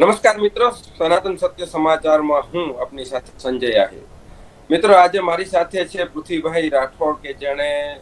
નમસ્કાર મિત્રો, સનાતન સત્ય સમાચારમાં હું આપની સાથે સંજય આહિર. મિત્રો, આજે મારી સાથે છે પૃથ્વીભાઈ રાઠોડ કે જેણે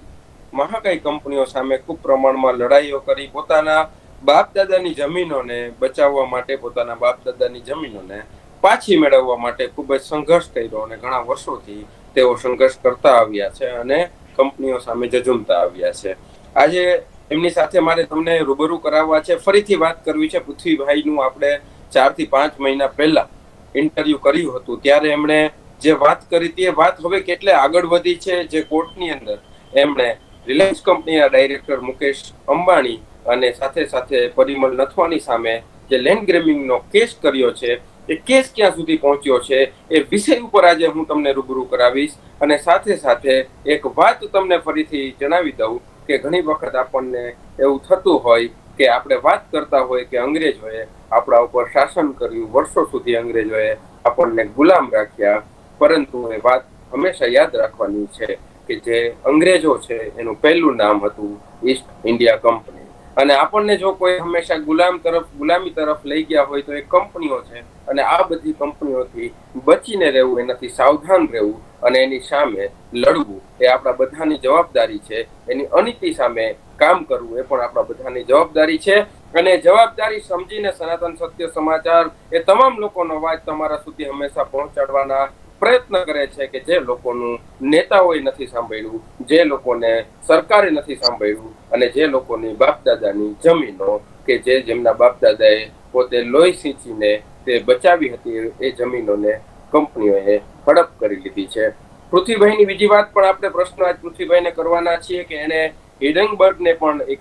મહાકાઈ કંપનીઓ સામે ખૂબ પ્રમાણમાં લડાઈઓ કરી, પોતાના બાપ દાદાની જમીનોને બચાવવા માટે, પોતાના બાપ દાદાની જમીનોને પાછી મેળવવા માટે ખૂબ જ સંઘર્ષ કર્યો અને ઘણા વર્ષોથી તેઓ સંઘર્ષ કરતા આવ્યા છે અને કંપનીઓ સામે જજુમતા આવ્યા છે. આજે એમની સાથે મારે તમને રૂબરૂ કરાવવા છે. ફરીથી વાત કરવી છે પૃથ્વીભાઈનું. આપણે ચારથી પાંચ મહિના પહેલા ઇન્ટરવ્યુ કર્યું હતું. ત્યારે એમણે જે વાત કરી હતી એ વાત હવે કેટલે આગળ વધી છે જે કોર્ટની અંદર? એમણે રિલાયન્સ કંપનીના ડાયરેક્ટર મુકેશ અંબાણી અને સાથે સાથે પરિમલ નથવાની સામે જે લેન્ડ ગ્રેમિંગનો કેસ કર્યો છે, એ કેસ ક્યાં સુધી પહોંચ્યો છે, એ વિષય ઉપર આજે હું તમને રૂબરૂ કરાવીશ અને સાથે સાથે એક વાત તમને ફરીથી જણાવી દઉં કે ઘણી વખત આપણને એવું થતું હોય કે આપણે વાત કરતા હોય કે અંગ્રેજોએ આપણા ઉપર શાસન કર્યું, વર્ષો સુધી અંગ્રેજોએ આપણને ગુલામ રાખ્યા. પરંતુ એ વાત હંમેશા યાદ રાખવાની છે કે જે અંગ્રેજો છે, એનું પહેલું નામ હતું ઈસ્ટ ઇન્ડિયા કંપની અને આપણને જો કોઈ હંમેશા ગુલામ તરફ, ગુલામી તરફ લઈ ગયા હોય તો એ કંપનીઓ છે. અને આ બધી કંપનીઓથી બચીને રહેવું, એનાથી સાવધાન રહેવું અને એની સામે લડવું, એ આપણા બધાની જવાબદારી છે. એની અનીતિ સામે કામ કરવું, એ પણ આપણા બધાની જવાબદારી છે. અને જવાબદારી સમજીને સનાતન સત્ય સમાચાર એ તમામ લોકોનો અવાજ તમારા સુધી હંમેશા પહોંચાડવાના પ્રયત્ન કરે છે કે જે લોકોનું નેતાઓએ નથી સાંભળ્યું, જે લોકોને સરકારે નથી સાંભળ્યું અને જે લોકોની બાપ દાદાની જમીનો કે જે જેમના બાપ દાદાએ પોતે લોહી સિંચીને તે બચાવી હતી એ જમીનોને કંપનીઓએ હડપ કરી લીધી છે. પૃથ્વીભાઈની બીજી વાત પણ આપણે પ્રશ્ન આજ પૃથ્વીભાઈને કરવાના છીએ કે એને હિડનબર્ગને પણ એક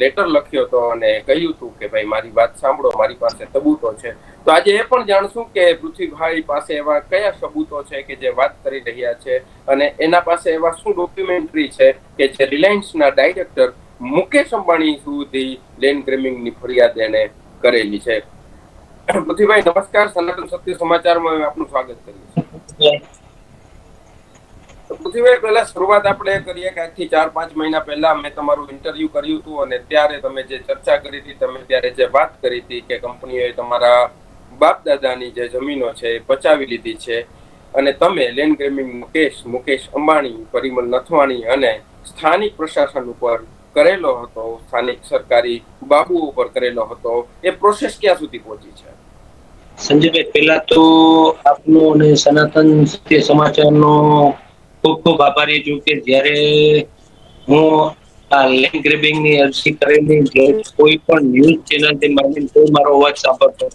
લેટર લખ્યો હતો અને કહ્યું હતું કે ભાઈ, મારી વાત સાંભળો, મારી પાસે સબૂતો છે. તો આજે એ પણ જાણશું કે પૃથ્વીભાઈ પાસે એવા કયા સબૂતો છે કે જે વાત કરી રહ્યા છે અને એના પાસે એવા શું ડોક્યુમેન્ટરી છે કે જે રિલાયન્સના ડાયરેક્ટર મુકેશ અંબાણી સુધી લેન્ડ ગ્રેમિંગની ફરિયાદ એને કરેલી છે. પૃથ્વીભાઈ, નમસ્કાર. સનાતન સત્ય સમાચારમાં આપનું સ્વાગત કરીએ છીએ. પૃથ્વીભાઈ પહેલા શરૂઆત આપણે કરીએ કે આજથી ચાર, પાંચ મહિના પહેલા મેં તમારું ઇન્ટરવ્યુ કર્યું હતું અને ત્યારે તમે જે ચર્ચા કરી હતી, તમે ત્યારે જે વાત કરી હતી કે કંપનીઓએ તમારા બાપ દાદાની જે જમીનો છે એ પચાવી લીધી છે અને તમે લેન્ડ ગ્રેમિંગ મુકેશ મુકેશ અંબાણી, પરિમલ નથવાણી અને સ્થાનિક પ્રશાસન ઉપર કરેલો હતો, સ્થાનિક સરકારી બાબુ ઉપર કરેલો હતો, એ પ્રોસેસ ક્યાં સુધી પહોંચી છે? સંજયભાઈ, પહેલા તો આપનો અને સનાતન સત્ય સમાચારનો ખૂબ ખૂબ આભારી છું કે જ્યારે હું આ લેન્ડ ગ્રેબિંગની અરજી કરેલી કોઈ પણ ન્યૂઝ ચેનલથી માંડીને કોઈ મારો અવાજ સાંભળતો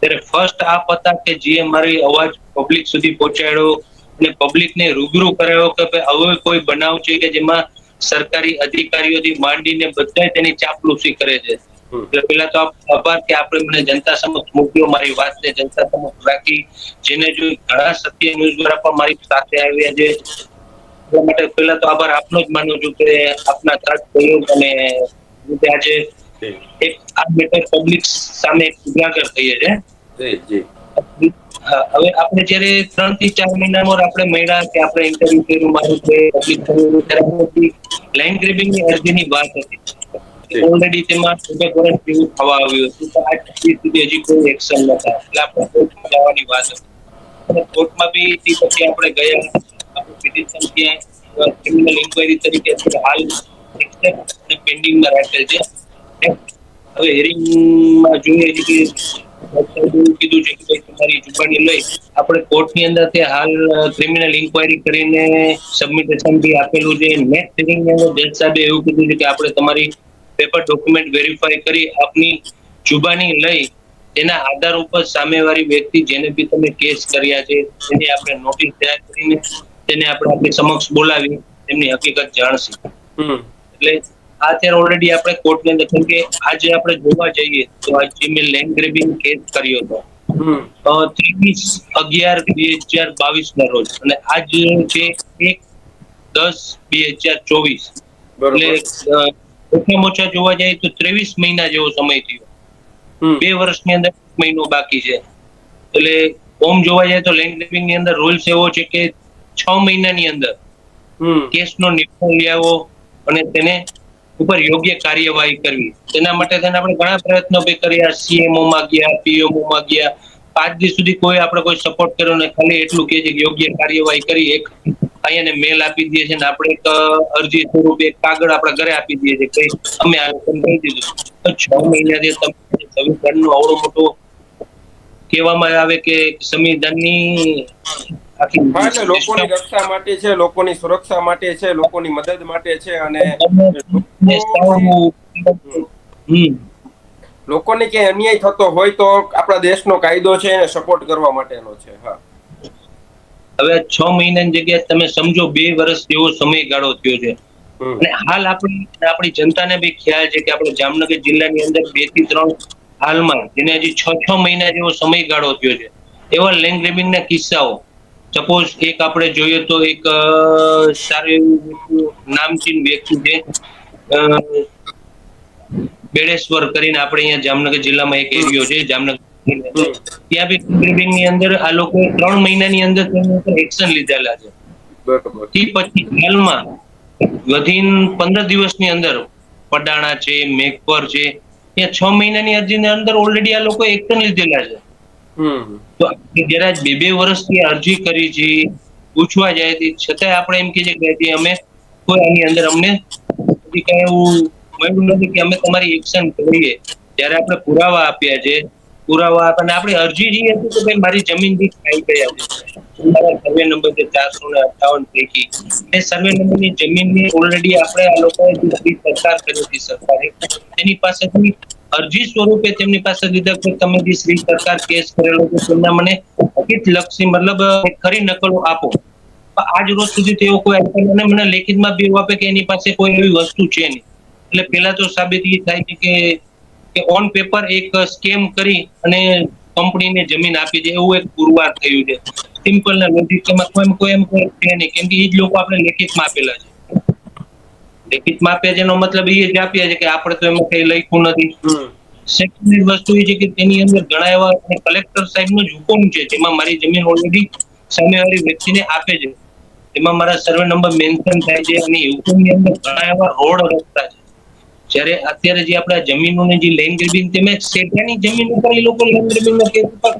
ત્યારે ફર્સ્ટ આપ હતા કે જે મારી અવાજ પબ્લિક સુધી પહોંચાડ્યો અને પબ્લિક ને રૂબરૂ કરાયો કે ભાઈ હવે કોઈ બનાવ છે કે જેમાં સરકારી અધિકારીઓથી માંડીને બધા તેની ચાપલૂસી કરે છે. એટલે પેલા તો આભાર કે આપણે મને જનતા સમક્ષ મૂક્યો મારી વાતને જનતા સમક્ષ રાખી જેને જો ઘણા સત્ય ન્યૂઝ દ્વારા પણ મારી સાથે આવ્યા છે એટલા માટે પેલા તો આભાર આપનો જ માનું છું કે આપના તરફ સહયોગ અને આજે એક આ મેટર પબ્લિક સામે ઉજાગર થઈએ છે. હવે આપણે જયારે ત્રણથી ચાર મહિનામાં આપણે મળ્યા કે આપણે ઇન્ટરવ્યુ કર્યું મારું પબ્લિક લાઈન ગ્રેબિંગની અરજીની વાત હતી. ઓલરેડી તેમાં સુબે વર્ષ જેવું થવા આવ્યું હતું. તો આજ સુધી હજી કોઈ એક્શન નતા એટલે આપણે કોર્ટમાં જવાની વાત હતી. કોર્ટમાં બી પછી આપણે ગયા. આપણે પિટિશન ત્યાં ક્રિમિનલ ઇન્ક્વાયરી તરીકે હાલ પેન્ડિંગમાં રાખેલ છે. હવે હિયરિંગમાં જોઈએ છે કે કીધું છે કે ભાઈ તમારી જુબાની લઈ આપણે કોર્ટની અંદર તે હાલ ક્રિમિનલ ઇન્ક્વાયરી કરીને સબમિટેશન બી આપેલું છે. નેક્સ્ટ હિયરિંગની અંદર જજ સાહેબે એવું કીધું છે કે આપણે તમારી પેપર ડોક્યુમેન્ટ વેરીફાઈ કરી આપની જુબાની લઈ તેના આધાર ઉપર સામેવાળી વ્યક્તિ જેને બી તમે કેસ કર્યા છે તેની આપણે નોટિસ તૈયાર કરીને તેને આપણે આપણી સમક્ષ બોલાવી તેમની હકીકત જાણશે. એટલે આ અત્યારે ઓલરેડી આપણે કોર્ટને અંદર કે આજે આપણે જોવા જઈએ તો આ જીમેલ લેન્ડ ગ્રેબિંગ કેસ કર્યો હતો. ત્રેવીસ અગિયાર બે હજાર બાવીસ ના રોજ. અને આજ છે એક દસ બે હજાર ચોવીસ. એટલે ઓછામાં ઓછા જોવા જાય તો ત્રેવીસ મહિના જેવો સમય થયો. બે વર્ષની અંદર મહિનો બાકી છે. એટલે ઓમ જોવા જાય તો લેન્ડ ગ્રેબિંગની અંદર રૂલ્સ એવો છે કે છ મહિનાની અંદર કેસનો નિકાલ લેવો અને તેને ઉપર યોગ્ય કાર્યવાહી કરવી. તેના માટે થઈને આપણે ઘણા પ્રયત્નો બી કર્યા. સીએમઓ માં ગયા પીએમઓ માં ગયા. આજ દી સુધી કોઈ આપણે કોઈ સપોર્ટ કર્યો ને ખાલી એટલું કે યોગ્ય કાર્યવાહી કરી એક અહીંયાને મેલ આપી દઈએ છીએ આપણે એક અરજી સ્વરૂપે એક કાગળ આપણા ઘરે આપી દઈએ છીએ કઈ અમે આ લોકોને દીધું. તો છ મહિનાથી તમે સંવિધાનનું આવડો મોટો કહેવામાં આવે કે સંવિધાનની આખી લોકોની રક્ષા માટે છે લોકોની સુરક્ષા માટે છે લોકોની મદદ માટે છે અને લોકોને ક્યાંય અન્યાય થતો હોય તો આપણા દેશનો કાયદો છે એને સપોર્ટ કરવા માટેનો છે હા. હવે છ મહિનાની જગ્યાએ તમે સમજો બે વર્ષ જેવો સમયગાળો થયો છે. અને હાલ આપણી આપણી જનતાને બી ખ્યાલ છે કે આપણે જામનગર જિલ્લાની અંદર બેથી ત્રણ હાલમાં જેને હજી છ છ મહિના જેવો સમયગાળો થયો છે. એવા લેન્ડ ગ્રેબિંગના કિસ્સાઓ. સપોઝ એક આપણે જોઈએ તો એક સારું એવું નામચીન વ્યક્તિ છે બેડેશ્વર કરીને આપણે અહીંયા જામનગર જિલ્લામાં એક એરિયો છે જામનગર. ત્યાં બી ગ્રેબિંગની અંદર આ લોકો ત્રણ મહિનાની અંદર તેની ઉપર એક્શન લીધેલા છે. થી પછી હાલમાં વધીન પંદર દિવસની અંદર પડાણા છે મેઘપર છે ત્યાં છ મહિનાની અરજીની અંદર ઓલરેડી આ લોકો એક્શન લીધેલા છે. તો જરા બે બે વર્ષથી અરજી કરી છે પૂછવા જાય છે. છતાંય આપણે એમ કહીએ કે અમે કોઈ આની અંદર અમને કઈ એવું મળ્યું નથી કે અમે તમારી એક્શન કરીએ. જયારે આપણે પુરાવા આપ્યા છે પુરાવા અને આપણે અરજી જે હતી કે ભાઈ મારી જમીન બી ખાઈ ગઈ છે સર્વે નંબર છે ચારસો ને અઠાવન પૈકી. એ સર્વે નંબરની જમીનની ઓલરેડી આપણે આ લોકોએ સરકાર કરી હતી સરકારે તેની પાસેથી અરજી સ્વરૂપે તેમની પાસે લીધા કે તમે જે શ્રી સરકાર કેસ કરેલો છે, તેમના મને હકીત લક્ષી મતલબ ખરી નકલો આપો. આજ રોજ સુધી તેઓ કોઈ અને મને લેખિતમાં બી એવું આપે કે એની પાસે કોઈ એવી વસ્તુ છે નહીં. એટલે પેલા તો સાબિત થાય છે કે કે ઓન પેપર એક સ્કેમ કરી અને કંપનીને જમીન આપી દે એવું એક પુરવાર થયું છે. સિમ્પલ ને લોજિક કોઈ કોઈ એમ કોઈ છે નહીં કેમ કે એ જ લોકો આપણે લેખિતમાં આપેલા છે. લેખિતમાં આપ્યા છે એનો મતલબ એ જ આપ્યા છે કે આપણે તો એમાં કઈ લખ્યું નથી. સેકન્ડ વસ્તુ એ છે કે તેની અંદર ઘણા એવા કલેક્ટર સાહેબનો જ હુકમ છે જેમાં મારી જમીન ઓલરેડી સામેવાળી વ્યક્તિને આપે છે. એમાં મારા સર્વે નંબર મેન્શન થાય છે અને હુકમની અંદર ઘણા એવા રોડ રસ્તા છે. જ્યારે અત્યારે જે આપણા જમીનોની જે લેન્ડ ગ્રેબિંગ તેમે સેટાની જમીન ઉપર એ લોકો લેન્ડ ગ્રેબિંગ કેસ ઉપર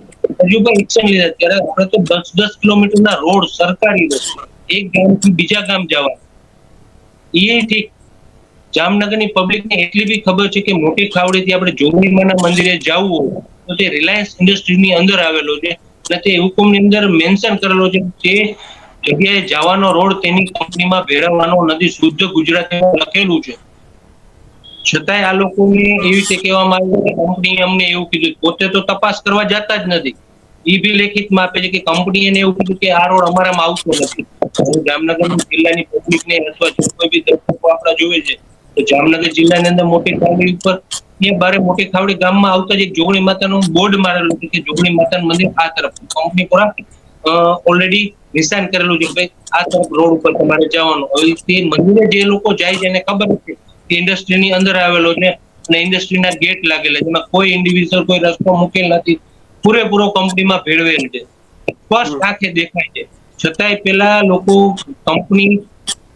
હજુ પણ એક્શન લીધા ત્યારે આપણે તો દસ દસ કિલોમીટરના રોડ સરકારી રોડ. એક ગામથી બીજા ગામ જવા. એ ઠીક જામનગરની પબ્લિકને એટલી બી ખબર છે કે મોટી ખાવડીથી આપણે જોગણીમાના મંદિરે જવું હોય, તો તે રિલાયન્સ ઇન્ડસ્ટ્રીની અંદર આવેલો છે. અને તે હુકમની અંદર મેન્શન કરેલો છે તે જગ્યાએ જવાનો રોડ તેની કંપનીમાં ભેળવવાનો નથી. શુદ્ધ ગુજરાતીમાં લખેલું છે. છતાંય આ લોકોને એવી રીતે કહેવામાં આવ્યું કે કંપની અમને એવું કીધું પોતે તો તપાસ કરવા જતા જ નથી. એ બી લેખિતમાં આપે છે કે કંપનીએ એને એવું કીધું કે આ રોડ અમારામાં આવતો નથી. જામનગર જિલ્લાની પબ્લિકને અથવા જો કોઈ બી દર્શકો આપણા જોવે છે, તો જામનગર જિલ્લાની અંદર મોટી ખાવડી ઉપર એ બારે મોટી ખાવડી ગામમાં આવતા જ એક જોગણી માતાનું બોર્ડ મારેલું છે કે જોગણી માતાનું મંદિર આ તરફ. કંપની પર ઓલરેડી નિશાન કરેલું છે ભાઈ આ તરફ રોડ ઉપર તમારે જવાનું. હવે તે મંદિરે જે લોકો જાય છે એને ખબર છે. ઇન્ડસ્ટ્રીની અંદર આવેલો છે અને ઇન્ડસ્ટ્રીના ગેટ લાગેલા છે. એમાં કોઈ ઇન્ડિવિજ્યુઅલ કોઈ રસ્તો મૂકેલ નથી. પૂરેપૂરો કંપનીમાં ભેળવેલ છે. સ્પષ્ટ આંખે દેખાય છે. છતાંય પેલા લોકો કંપની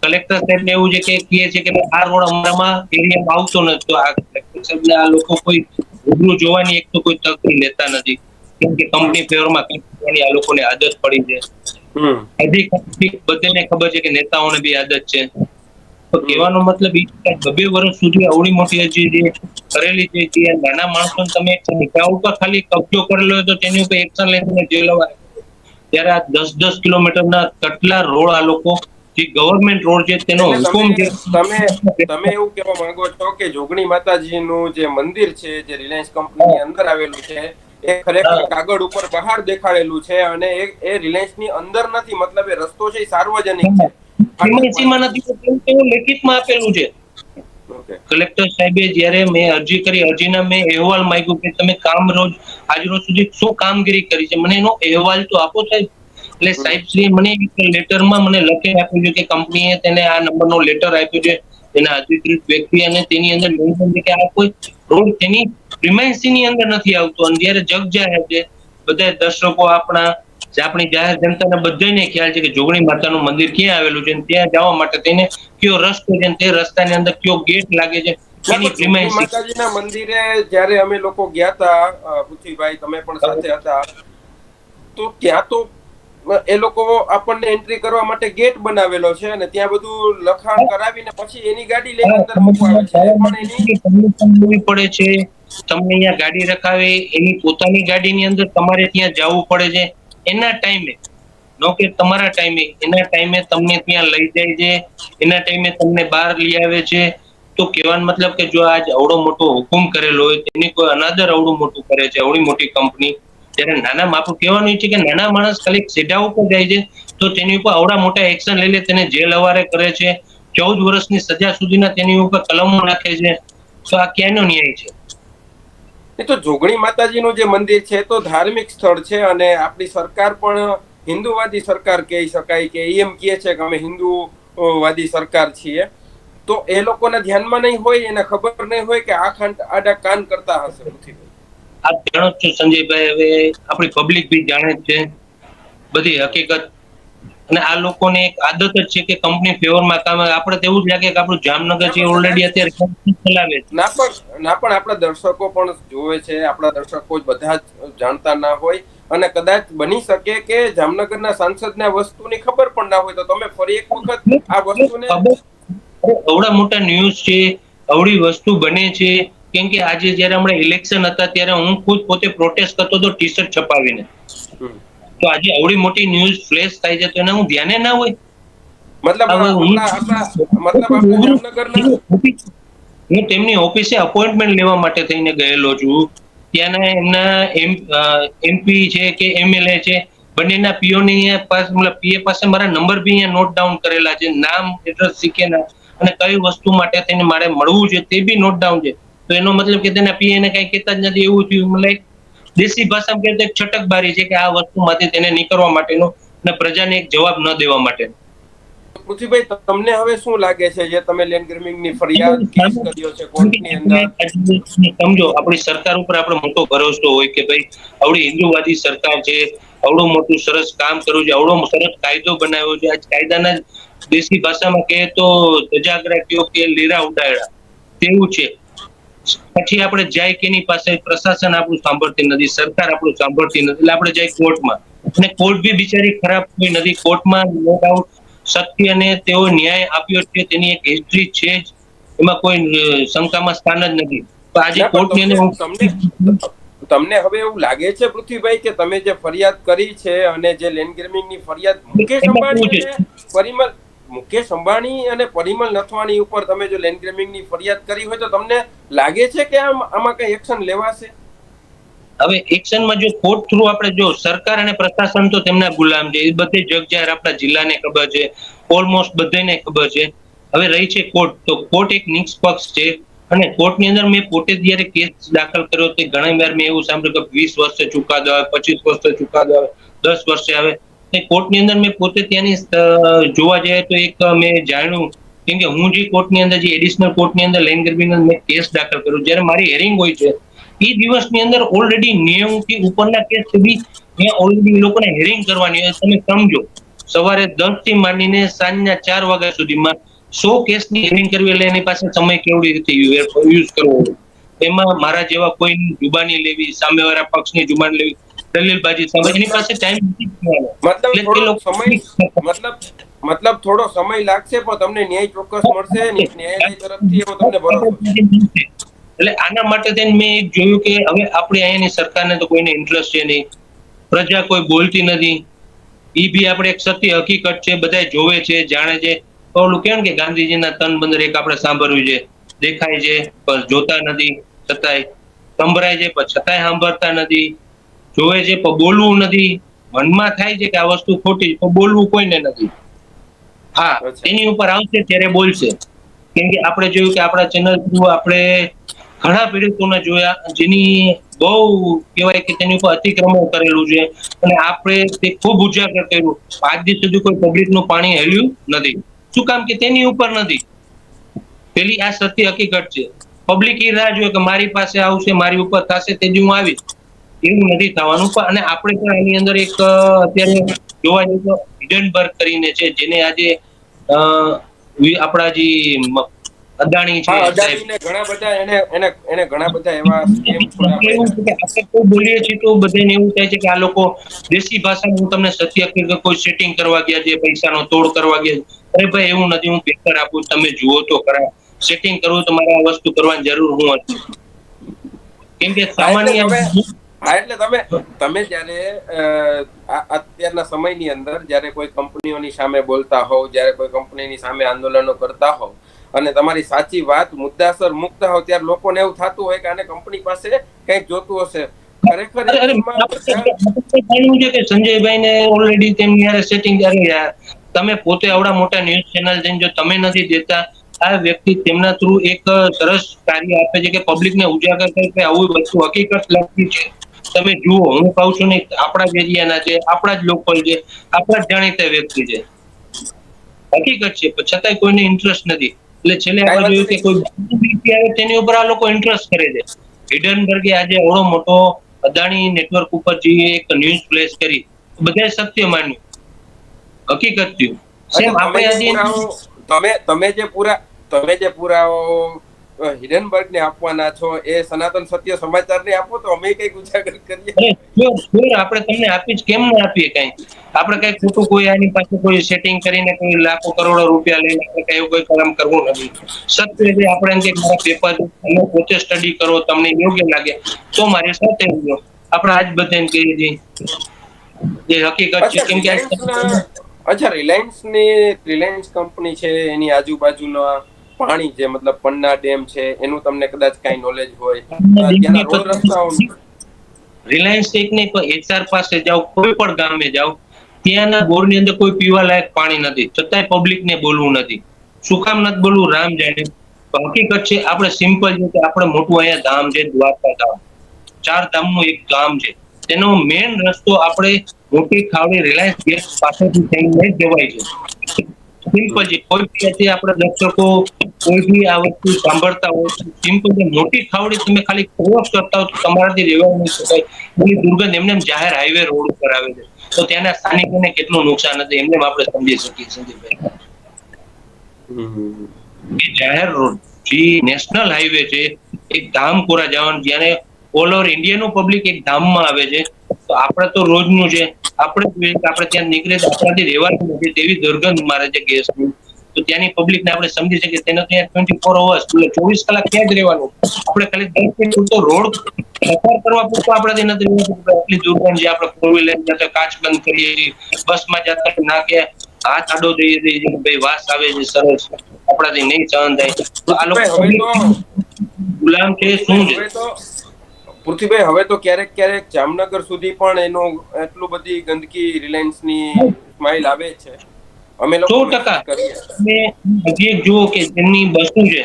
કલેક્ટર સાહેબ એવું છે કે કહે છે કે આ રોડ અમારામાં એરિયામાં આવતો નથી. તો આ કલેક્ટર સાહેબને આ લોકો કોઈ રૂબરૂ જોવાની એક તો કોઈ તક લેતા નથી. કેમ કે કંપની ફેવરમાં કરવાની આ લોકોને આદત પડી છે. કંપની બધાને ખબર છે કે નેતાઓને બી આદત છે. તો કહેવાનો મતલબ એ કે બબે વર્ષ સુધી અવળી મોટી હજી જે કરેલી છે જે નાના માણસો તમે નિકાહ ઉપર ખાલી કબજો કરેલો હોય તો તેની ઉપર એક્શન લઈને જેલવા ત્યારે આ દસ દસ કિલોમીટરના કેટલા રોડ આ લોકો જે ગવર્મેન્ટ રોડ છે તેનો હુકમ છે તમે તમે એવું કહેવા માંગો છો કે જોગણી માતાજીનું જે મંદિર છે જે રિલાયન્સ કંપનીની અંદર આવેલું છે એ ખરેખર કાગળ ઉપર બહાર દેખાડેલું છે અને એ એ રિલાયન્સની અંદર નથી મતલબ એ રસ્તો છે એ સાર્વજનિક છે. સીમામાં નથી તો તેવું તેવું લેખિતમાં આપેલું છે. કલેક્ટર સાહેબે જ્યારે મેં અરજી કરી અરજીના મેં અહેવાલ માંગ્યો કે તમે કામ રોજ આજ રોજ સુધી શું કામગીરી કરી છે? મને એનો અહેવાલ તો આપો સાહેબ. એટલે સાહેબ શ્રી મને લેટરમાં મને લખી આપ્યું છે કે કંપનીએ તેને આ નંબરનો લેટર આપ્યો છે તેના અધિકૃત વ્યક્તિ અને તેની અંદર મેન્શન છે કે આ કોઈ રોડ તેની પ્રિમાઇસી ની અંદર નથી આવતો. અને જ્યારે જગ જાહેર છે બધા દર્શકો આપણા જે આપણી જાહેર જનતાને બધાને ખ્યાલ છે કે જોગણી માતાનું મંદિર ક્યાં આવેલું છે ત્યાં જવા માટે તેને કયો રસ્તો છે તે રસ્તાની અંદર કયો ગેટ લાગે છે માતાજીના મંદિરે જયારે અમે લોકો ગયા હતા પૃથ્વીભાઈ તમે પણ સાથે હતા તો ત્યાં તો એ લોકો આપણને એન્ટ્રી કરવા માટે ગેટ બનાવેલો છે અને ત્યાં બધું લખાણ કરાવીને પછી એની ગાડી લઈને અંદર મૂકવા છે પણ એની તમને પડે છે તમને અહીંયા ગાડી રખાવે એની પોતાની ગાડીની અંદર તમારે ત્યાં જવું પડે છે એના ટાઈમે નો કે તમારા ટાઈમે એના ટાઈમે તમને ત્યાં લઈ જાય છે. એના ટાઈમે તમને બહાર લઈ આવે છે. તો કહેવાનો મતલબ કે જો આજ અવડો મોટો હુકુમ કરેલો હોય, તેની કોઈ અનાદર અવડું મોટું કરે છે અવડી મોટી કંપની ત્યારે નાના માપું કહેવાનું છે કે નાના માણસ ખાલી સીધા ઉપર જાય છે, તો તેની ઉપર અવડા મોટા એક્શન લઈ લે, તેને જેલ હવારે કરે છે. ચૌદ વર્ષની સજા સુધીના તેની ઉપર કલમો નાખે છે. તો આ ક્યાંનો ન્યાય છે? એ તો જોગણી માતાજીનું જે મંદિર છે તો ધાર્મિક સ્થળ છે અને આપણી સરકાર પણ હિન્દુવાદી સરકાર કહી શકાય કે એમ કહે છે કે અમે હિન્દુવાદી સરકાર છીએ. તો એ લોકોના ધ્યાનમાં નહીં હોય, એને ખબર નહીં હોય કે આ ખાંડ આડા કાન કરતા હશે આપ જાણો છો સંજયભાઈ, હવે આપણી પબ્લિક બી જાણે છે. બધી હકીકત અને આ લોકોને એક આદત જ છે કે કંપની ફેવરમાં કામ આપણે તેવું જ લાગે કે આપણું જામનગર છે ઓલરેડી અત્યારે ચલાવે છે. ના પણ ના પણ આપણા દર્શકો પણ જોવે છે. આપણા દર્શકો જ બધા જ જાણતા ના હોય. અને કદાચ બની શકે કે જામનગરના સાંસદને આ વસ્તુની ખબર પણ ના હોય. તો તમે ફરી એક વખત આ વસ્તુને અવડા મોટા ન્યૂઝ છે અવડી વસ્તુ બને છે. કેમ કે આજે જ્યારે હમણાં ઇલેક્શન હતા ત્યારે હું ખુદ પોતે પ્રોટેસ્ટ કરતો હતો ટી શર્ટ છપાવીને. તો આજે આવડી મોટી ન્યૂઝ ફ્લેશ થાય છે તો એને હું ધ્યાને ના હોય? મતલબ હું- તેમની ઓફિસે અપોઇન્ટમેન્ટ લેવા માટે થઈને ગયેલો છું. ત્યાંના એમના એમપી છે કે એમએલએ છે. બંનેના પીઓની પાસે મતલબ પીએ પાસે મારા નંબર બી અહીંયા નોટ ડાઉન કરેલા છે. નામ એડ્રેસ શીખેલા. અને કઈ વસ્તુ માટે થઈને મારે મળવું છે તે બી નોટ ડાઉન છે. તો એનો મતલબ કે તેના પીએને કઈ કહેતા જ નથી. એવું થયું. એક દેશી ભાષામાં કહેતો એક છટકબારી છે કે આ વસ્તુમાંથી તેને નીકળવા માટેનો અને પ્રજાને એક જવાબ ન દેવા માટે. પૃથ્વીભાઈ તમને હવે શું લાગે છે જે તમે લેન્ડ ગ્રીમિંગની ફરિયાદ કેસ કર્યો છે કોર્ટની અંદર? સમજો આપણી સરકાર ઉપર આપણે મોટો ભરોસો હોય કે ભાઈ આવડી હિન્દુવાદી સરકાર છે આવડું મોટું સરસ કામ કર્યું છે આવડો સરસ કાયદો બનાવ્યો છે આજ કાયદાના દેશી ભાષામાં કહે તો ધજાગરા કયો કે લીરા ઉડાડ્યા તેવું છે. પછી આપણે જાય કે એની પાસે પ્રશાસન આપણું સાંભળતી નથી સરકાર આપણું સાંભળતી નથી. એટલે આપણે જાય કોર્ટમાં. અને કોર્ટ બી બિચારી ખરાબ કોઈ નથી. કોર્ટમાં નો ડાઉટ સત્યને તેઓ ન્યાય આપ્યો છે તેની એક હિસ્ટ્રી છે જ. એમાં કોઈ શંકામાં સ્થાન જ નથી. તો આજે કોર્ટની તમને તમને હવે એવું લાગે છે પૃથ્વીભાઈ કે તમે જે ફરિયાદ કરી છે અને જે લેન્ડ ગ્રીમિંગની ફરિયાદ મુકેશ એમાં અંબાણી છે? પરિમલ મુકેશ અંબાણી અને પરિમલ નથવાણી ઉપર તમે જો લેન્ડ ગ્રેમિંગની ફરિયાદ કરી હોય તો તમને લાગે છે કે આમ કઈ એક્શન લેવાશે? હવે એક્શનમાં જો કોર્ટ થ્રુ આપણે જો સરકાર અને પ્રશાસન તો તેમના ગુલામ છે. એ બધે જગ જાહેર આપણા જિલ્લાને ખબર છે. ઓલમોસ્ટ બધાને ખબર છે. હવે રહી છે કોર્ટ તો કોર્ટ એક નિષ્પક્ષ છે. અને કોર્ટની અંદર મેં પોતે જ્યારે કેસ દાખલ કર્યો તે ઘણી વાર મેં એવું સાંભળ્યું કે વીસ વર્ષે ચુકાદો આવે, પચીસ વર્ષે ચુકાદો આવે, દસ વર્ષે આવે. તે કોર્ટની અંદર મેં પોતે ત્યાંની જોવા જઈએ તો એક મેં જાણ્યું કેમ કે હું જે કોર્ટની અંદર, જે એડિશનલ કોર્ટની અંદર લેન્ડ ગ્રેબિંગ મેં કેસ દાખલ કર્યો. જ્યારે મારી હેરિંગ હોય છે, એ દિવસની અંદર ઓલરેડી નેવું થી ઉપરના કેસ સુધી ત્યાં ઓલરેડી લોકોને હેરિંગ કરવાની હોય. તમે સમજો, સવારે દસથી માંડીને સાંજના ચાર વાગ્યા સુધીમાં સો કેસની હેરિંગ કરવી એટલે એની પાસે સમય કેવડી રીતે યુઝ કરવો? એમાં મારા જેવા કોઈની જુબાની લેવી, સામેવાળા પક્ષની જુબાની લેવી દલીલબાજી સામે એની પાસે ટાઈમ મતલબ સમય મતલબ મતલબ થોડો સમય લાગશે પણ તમને ન્યાય ચોક્કસ મળશે ન્યાયાલય તરફથી એવો તમને ભરોસો એટલે આના માટે થઈને મેં એક જોયું કે હવે આપણે અહીંયાની સરકારને તો કોઈને ઇન્ટરેસ્ટ છે નહીં. પ્રજા કોઈ બોલતી નથી. એ બી આપણે એક સત્ય હકીકત છે બધા જોવે છે જાણે છે. તો ઓલું કેમ કે ગાંધીજીના તન બંદર એક આપણે સાંભળ્યું છે. દેખાય છે પણ જોતા નથી છતાંય સંભળાય છે પણ છતાંય સાંભળતા નથી. જોવે છે પણ બોલવું નથી. મનમાં થાય છે કે આ વસ્તુ ખોટી પણ બોલવું કોઈને નથી. હા એની ઉપર આવશે ત્યારે બોલશે. કેમ કે આપણે જોયું કે આપણા ચેનલ થ્રુ આપણે ઘણા પીડિતોને જોયા જેની બહુ કહેવાય કે તેની ઉપર અતિક્રમણ કરેલું છે. અને આપણે તે ખૂબ ઉજાગર કર્યું. આજ દિવસ સુધી કોઈ પબ્લિકનું પાણી હેલ્યું નથી. શું કામ કે તેની ઉપર નથી? પેલી આ સત્ય હકીકત છે. પબ્લિક એ રાહ જોયે કે મારી પાસે આવશે મારી ઉપર થશે તે હું આવીશ. એવું નથી થવાનું. પણ અને આપણે પણ એની અંદર એક અત્યારે જોવા જઈએ તો હિડનબર્ગ કરીને છે જેને આજે આપણા જે અદાણી છે ઘણા બધા એને એને એને ઘણા બધા એવા આપણે કોઈ બોલીએ છીએ તો બધાને એવું થાય છે કે આ લોકો દેશી ભાષામાં હું તમને સત્ય કે કોઈ સેટિંગ કરવા ગયા છે પૈસાનો તોડ કરવા ગયા છે. અરે ભાઈ એવું નથી હું પેપર આપું તમે જુઓ તો ખરા. સેટિંગ કરવું તો મારે આ વસ્તુ કરવાની જરૂર હું હતી કેમ કે સામાન્ય હા એટલે તમે તમે જ્યારે અત્યારના સમયની અંદર જ્યારે કોઈ કંપનીઓની સામે બોલતા હોવ જ્યારે કોઈ કંપનીની સામે આંદોલનો કરતા હોવ અને તમારી સાચી વાત મુદ્દાસર મુકતા હોવ ત્યારે લોકોને એવું થતું હોય કે આને કંપની પાસે કંઈક જોતું હશે. ખરેખર સંજયભાઈ ને ઓલરેડી તેમની સેટિંગ તમે પોતે આવડા મોટા ન્યૂઝ ચેનલ જઈને જો તમે નથી દેતા આ વ્યક્તિ તેમના થ્રુ એક સરસ કાર્ય આપે છે કે પબ્લિક ને ઉજાગર કરે કે આવું વસ્તુ હકીકત લાગતી છે. તમે જુઓ હું કહું છું ને આપણા જ એરિયાના છે આપણા જ લોકલ છે આપણા જ જાણીતા વ્યક્તિ છે. હકીકત છે પણ છતાંય કોઈને ઇન્ટરેસ્ટ નથી. એટલે છેલ્લે આપણે જોયું કે કોઈ તેની ઉપર આ લોકો ઇન્ટરેસ્ટ કરે છે. હિડનબર્ગે આજે એવડો મોટો અદાણી નેટવર્ક ઉપર જે એક ન્યૂઝ પ્લેસ કરી બધાએ સત્ય માન્યું. હકીકત થયું. સેમ આપણે આજે તમે તમે જે પૂરા તમે જે પુરાવો હિડનબર્ગ ને આપવાના છો એ સનાતન સત્ય સમાચાર ને આપો તો અમે કંઈક ઉજાગર કરીએ. આપણે તમને આપી જ કેમ ના આપીએ કઈ? આપણે કઈ ખોટું કોઈ આની પાસે કોઈ સેટિંગ કરીને કોઈ લાખો કરોડો રૂપિયા લઈને આપણે કઈ કોઈ કામ કરવું નથી. સત્ય જે આપણે જે પેપર તમે પોતે સ્ટડી કરો તમને યોગ્ય લાગે તો મારી સાથે આપણે આજ બધાને કહીએ છીએ. જે હકીકત છે કેમ કે અચ્છા રિલાયન્સની રિલાયન્સ કંપની છે એની આજુબાજુના પાણી છે મતલબ પન્ના ડેમ છે એનું તમને કદાચ કઈ નોલેજ હોય. ત્યાંના રોડ રસ્તાઓ રિલાયન્સ એક નહીં એચઆર પાસે જાઓ કોઈ પણ ગામે જાઓ ત્યાંના બોરની અંદર કોઈ પીવા લાયક પાણી નથી. છતાંય પબ્લિક ને બોલવું નથી. શું કામ નથી બોલવું? રામ જાણે. હકીકત છે આપણે સિમ્પલ છે કે આપણે મોટું અહીંયા ધામ છે દ્વારકા ધામ. ચાર ધામનું એક ગામ છે. તેનો મેઇન રસ્તો આપણે મોટી ખાવડી રિલાયન્સ ગેસ પાસેથી થઈને જવાય છે. સિમ્પલ છે કોઈ બી આજે આપણા દર્શકો કોઈ બી આ વસ્તુ સાંભળતા હોય સિમ્પલ છે મોટી ખાવડી તમે ખાલી ક્રોસ કરતા હો તો તમારાથી રહેવા નહીં શકાય. એની દુર્ગંધ એમને જાહેર હાઈવે રોડ ઉપર આવે છે. તો ત્યાંના સ્થાનિકોને કેટલું નુકસાન હતું એમને એમ આપણે સમજી શકીએ સંજયભાઈ. જાહેર રોડ જે નેશનલ હાઈવે છે, એક ધામપુરા જવાનું જ્યારે ઓલ ઓવર ઇન્ડિયાનું પબ્લિક એક ધામમાં આવે છે. તો આપણે તો રોજનું છે આપણે જોઈએ કે આપણે ત્યાં નીકળે તો આપણાથી રહેવાનું નથી તેવી દુર્ગંધ મારે છે ગેસની તો ત્યાંની પબ્લિક ને આપણે સમજી શકીએ તેને ત્યાં ટ્વેન્ટી ફોર અવર્સ એટલે ચોવીસ કલાક ત્યાં જ રહેવાનું. આપણે ખાલી દસ મિનિટ પૂરતો રોડ પસાર કરવા પૂરતો આપણાથી નથી રહેવાનું આટલી દુર્ગંધ જે આપણે ફોર વ્હીલર જતા કાચ બંધ કરીએ બસમાં જતા નાખે હાથ આડો દઈએ કે ભાઈ વાસ આવે છે સરસ આપણાથી નહીં સહન થાય. તો આ લોકો ગુલામ છે શું છે? પૃથ્વીભાઈ હવે તો ક્યારેક ક્યારેક જામનગર સુધી પણ એનો એટલું બધી ગંદકી રિલાયન્સની સ્માઇલ આવે છે. અમે લોકો સો ટકા. હજી એક જુઓ કે જેમની બસો છે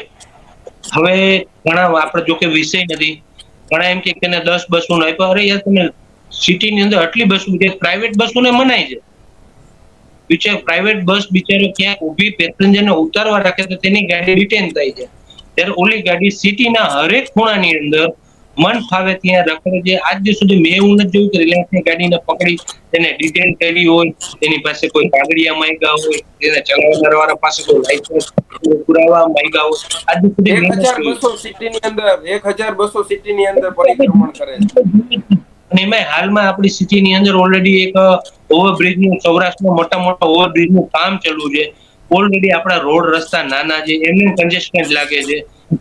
હવે ઘણા આપણે જો કે વિષય નથી ઘણા એમ કે દસ બસો નો આપ્યો. અરે યાર તમે સિટી ની અંદર આટલી બસો છે પ્રાઇવેટ બસોને મનાય છે. બિચાર પ્રાઇવેટ બસ બિચારો ક્યાંક ઊભી પેસેન્જર ને ઉતારવા રાખે તો તેની ગાડી રિટેન થાય છે. ત્યારે ઓલી ગાડી સિટીના હરેક ખૂણાની અંદર મન ફાવે ત્યાં રખડે છે. આજ સુધી મેં એવું નથી જોયું કે રિલાયન્સની ગાડીને પકડી તેને ડિટેન કરી હોય તેની પાસે કોઈ કાગળિયા માંગ્યા હોય તેને ચલાવનાર વાળા પાસે કોઈ લાયસન્સ પુરાવા માંગ્યા હોય. આજ સુધી એક હજાર બસો સિટી ની અંદર એક હજાર બસો સિટી ની અંદર પરિક્રમણ કરે છે. અને એમાં હાલમાં આપણી સિટીની અંદર ઓલરેડી એક ઓવરબ્રિજનું સૌરાષ્ટ્રમાં મોટા મોટા ઓવરબ્રિજનું કામ ચાલુ છે. ઓલરેડી આપણા રોડ રસ્તા નાના છે. એમને કન્જેસ્ટન્ટ લાગે છે.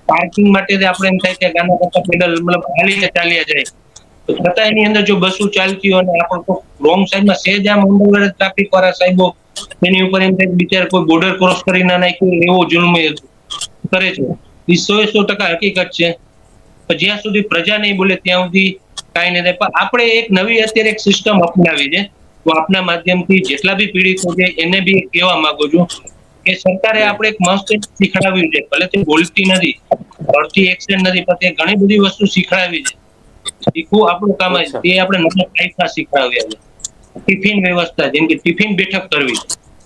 પાર્કિંગ માટે આપણે એમ થાય કે ગાના કરતા પેડલ મતલબ હાલીને ચાલ્યા જાય. તો છતાં એની અંદર જો બસો ચાલતી હોય અને આપણે રોંગ સાઈડમાં સેજ આમ અંડરવર્લ્ડ ટ્રાફિક વાળા સાહેબો એની ઉપર એમ થાય બિચાર કોઈ બોર્ડર ક્રોસ કરી ના નાખ્યું એવો જુલ્મ કરે છે. એ સો સો ટકા હકીકત છે. જ્યાં સુધી પ્રજા નહીં બોલે ત્યાં સુધી કાંઈ નહીં પણ આપણે એક નવી અત્યારે એક સિસ્ટમ અપનાવી છે. તો આપના માધ્યમથી જેટલા બી પીડિતો છે એને બી કહેવા માંગુ છું કે સરકારે આપણે એક મસ્ત શીખડાવ્યું છે. ભલે તે બોલતી નથી કરતી એક્શન નથી પણ તે ઘણી બધી વસ્તુ શીખડાવી છે. શીખવું આપણું કામ છે. તે આપણે નવા ટાઈપના શીખડાવ્યા છે. ટિફિન વ્યવસ્થા જેમ કે ટિફિન બેઠક કરવી.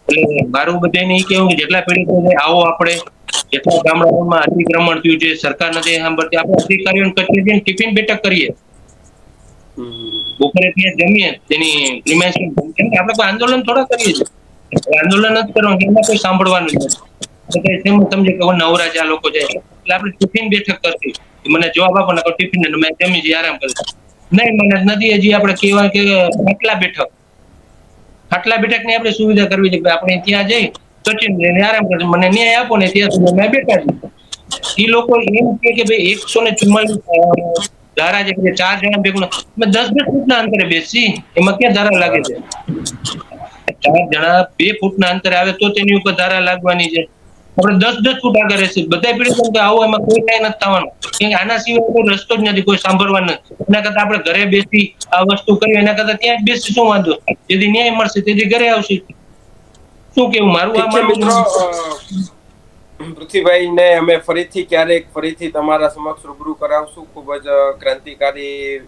એટલે મારું બધાને એ કેવું કે જેટલા પેઢી આવો આપણે. જેટલા ગામડાઓમાં અતિક્રમણ થયું છે સરકાર નથી સાંભળતી. આપણે અધિકારીઓ કચેરી ટિફિન બેઠક કરીએ. બપોરે ત્યાં જમીએ તેની આપણે આંદોલન થોડા કરીએ છીએ. આંદોલન જ કરવાનું એમાં કોઈ સાંભળવાનું નથી. તેમ સમજે કે નવરા જ્યાં લોકો જાય એટલે આપણે ટિફિન બેઠક કરતી મને જવાબ આપો ને ટિફિન મેં જમી જઈએ આરામ કરી નહીં, મને નથી, હજી આપણે કહેવાય કે ખાટલા બેઠક. ખાટલા બેઠકની આપણે સુવિધા કરવી છે આપણે ત્યાં જઈ, સચિન લઈને આરામ કરશે મને ન્યાય આપો ને ત્યાં સુધી મેં બેઠા છીએ. એ લોકો એમ કે કે ભાઈ એકસો ને ચુમ્માલીસ ધારા છે, ચાર જણા ભેગું દસ દસ દસ ફૂટના અંતરે બેસી, એમાં ક્યાં ધારા લાગે છે? ચાર જણા બે ફૂટના અંતરે આવે તો તેની ઉપર ધારા લાગવાની છે. આપણે દસ દસ ફૂટ આગળ રહેશે બધા પીડિતો કે આવો એમાં કોઈ કઈ નથી થવાનું. કે આના સિવાય કોઈ રસ્તો જ નથી કોઈ સાંભળવા નથી. એના કરતા આપણે ઘરે બેસી આ વસ્તુ કરી એના કરતા ત્યાં જ બેસી શું વાંધો? જેથી ન્યાય મળશે તેથી ઘરે આવશે. શું કેવું? મારું આ મિત્રો. પૃથ્વીભાઈ ને અમે ફરીથી ક્યારેક ફરીથી તમારા સમક્ષ રૂબરૂ કરાવશું. ખૂબ જ ક્રાંતિકારી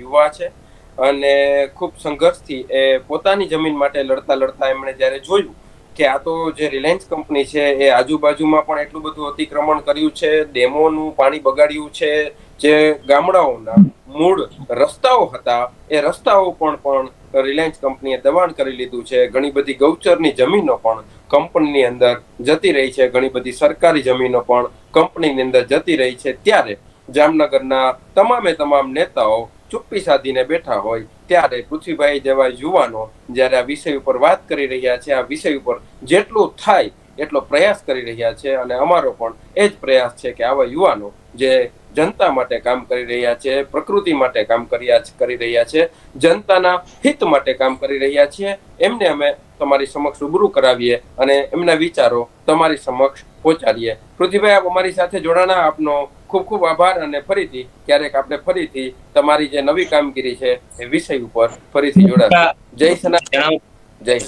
યુવા છે. અને ખૂબ સંઘર્ષથી એ પોતાની જમીન માટે લડતા લડતા એમણે જ્યારે જોયું કે આ તો જે રિલાયન્સ કંપની છે, એ આજુબાજુમાં પણ એટલું બધું અતિક્રમણ કર્યું છે, ડેમોનું પાણી બગાડ્યું છે, જે ગામડાઓના મૂળ રસ્તાઓ હતા, એ રસ્તાઓ પણ પણ રિલાયન્સ કંપનીએ દબાણ કરી લીધું છે. ઘણી બધી ગૌચરની જમીનો પણ કંપનીની અંદર જતી રહી છે, ઘણી બધી સરકારી જમીનો પણ કંપનીની અંદર જતી રહી છે. ત્યારે જામનગરના તમામે તમામ નેતાઓ ચુપ્પી સાધીને બેઠા હોય, ત્યારે પૃથ્વીભાઈ જેવા યુવાનો જ્યારે આ વિષય ઉપર વાત કરી રહ્યા છે, આ વિષય ઉપર જેટલું થાય એટલો પ્રયાસ કરી રહ્યા છે અને અમારો પણ એ જ પ્રયાસ છે કે આવા યુવાનો જે જનતા માટે કામ કરી રહ્યા છે, પ્રકૃતિ માટે કામ કરી રહ્યા છે, જનતાના હિત માટે કામ કરી રહ્યા છીએ એમને અમે તમારી સમક્ષ રૂબરૂ કરાવીએ અને એમના વિચારો તમારી સમક્ષ પહોંચાડીએ. પૃથ્વીભાઈ, આપ અમારી સાથે જોડાણા આપનો ખૂબ ખૂબ આભાર અને ફરીથી ક્યારેક આપણે ફરીથી તમારી જે નવી કામગીરી છે એ વિષય ઉપર ફરીથી જોડાશું. જય સનાતન. જય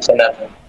સનાતન.